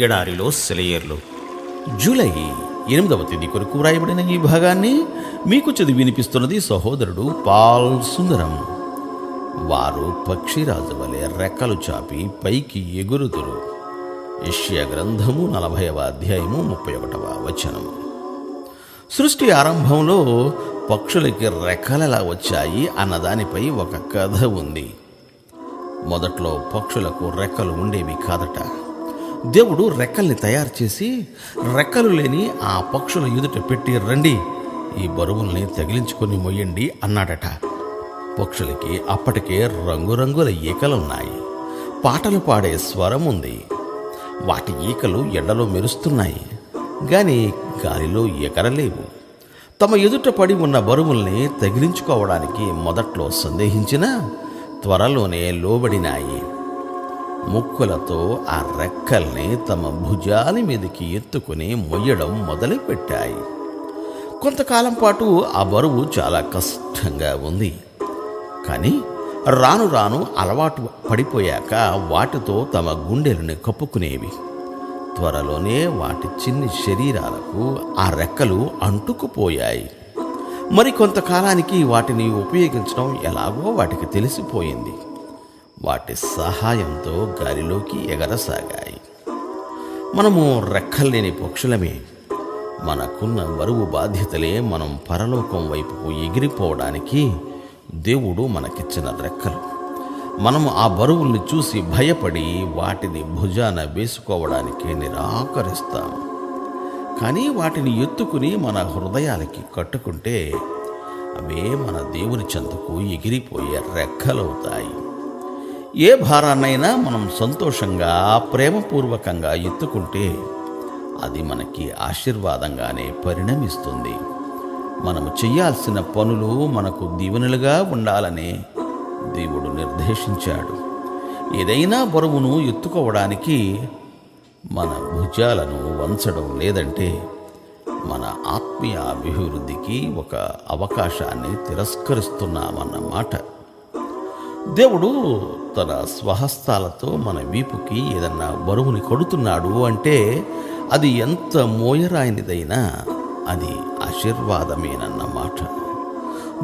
ఎడారిలో సెలయేర్లు. జూలై ఎనిమిదవ తేదీ కొరకు వ్రాయబడిన ఈ భాగాన్ని మీకు చదివి వినిపిస్తున్నది సహోదరుడు పాల్ సుందరం. వారు పక్షిరాజు వలె రెక్కలు చాపి పైకి ఎగురుదురు. ఇష్యా గ్రంథము నలభైవ అధ్యాయము ముప్పై ఒకటవ వచనం. సృష్టి ఆరంభంలో పక్షులకి రెక్కలెలా వచ్చాయి అన్నదానిపై ఒక కథ ఉంది. మొదట్లో పక్షులకు రెక్కలు ఉండేవి కాదట. దేవుడు రెక్కల్ని తయారు చేసి రెక్కలు లేని ఆ పక్షుల ఎదుట పెట్టి రండి ఈ బరువుల్ని తగిలించుకొని మొయ్యండి అన్నాడట. పక్షులకి అప్పటికే రంగురంగుల ఈకలున్నాయి. పాటలు పాడే స్వరం ఉంది. వాటి ఈకలు ఎండలో మెరుస్తున్నాయి. గాని గాలిలో ఎగరలేవు తమ ఎదుట పడి ఉన్న బరువుల్ని తగిలించుకోవడానికి మొదట్లో సందేహించినా త్వరలోనే లోబడినాయి. ముక్కులతో ఆ రెక్కల్ని తమ భుజాల మీదకి ఎత్తుకుని మొయ్యడం మొదలుపెట్టాయి. కొంతకాలం పాటు ఆ బరువు చాలా కష్టంగా ఉంది. కానీ రాను రాను అలవాటు పడిపోయాక వాటితో తమ గుండెలను కప్పుకునేవి. త్వరలోనే వాటి చిన్ని శరీరాలకు ఆ రెక్కలు అంటుకుపోయాయి. మరి కొంతకాలానికి వాటిని ఉపయోగించడం ఎలాగో వాటికి తెలిసిపోయింది. వాటి సహాయంతో గాలిలోకి ఎగరసాగాయి. మనము రెక్కల్లేని పక్షులమే. మనకున్న బరువు బాధ్యతలే మనం పరలోకం వైపుకు ఎగిరిపోవడానికి దేవుడు మనకిచ్చిన రెక్కలు. మనము ఆ బరువుల్ని చూసి భయపడి వాటిని భుజాన వేసుకోవడానికి నిరాకరిస్తాం కానీ వాటిని ఎత్తుకుని మన హృదయాలకి కట్టుకుంటే అవే మన దేవుని చెంతకు ఎగిరిపోయే రెక్కలవుతాయి. ఏ భారాన్నైనా మనం సంతోషంగా ప్రేమపూర్వకంగా ఎత్తుకుంటే అది మనకి ఆశీర్వాదంగానే పరిణమిస్తుంది. మనం చేయాల్సిన పనులు మనకు దీవెనలుగా ఉండాలని దేవుడు నిర్దేశించాడు. ఏదైనా బరువును ఎత్తుకోవడానికి మన భుజాలను వంచడం లేదంటే మన ఆత్మీయ అభివృద్ధికి ఒక అవకాశాన్ని తిరస్కరిస్తున్నామన్నమాట. దేవుడు తన స్వహస్తాలతో మన వీపుకి ఏదన్నా బరువుని కొడుతున్నాడు అంటే అది ఎంత మోయరాయినిదైనా అది ఆశీర్వాదమేనన్న మాట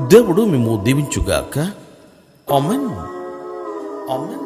దేవుడు మేము దీవించుగాక. Amen amen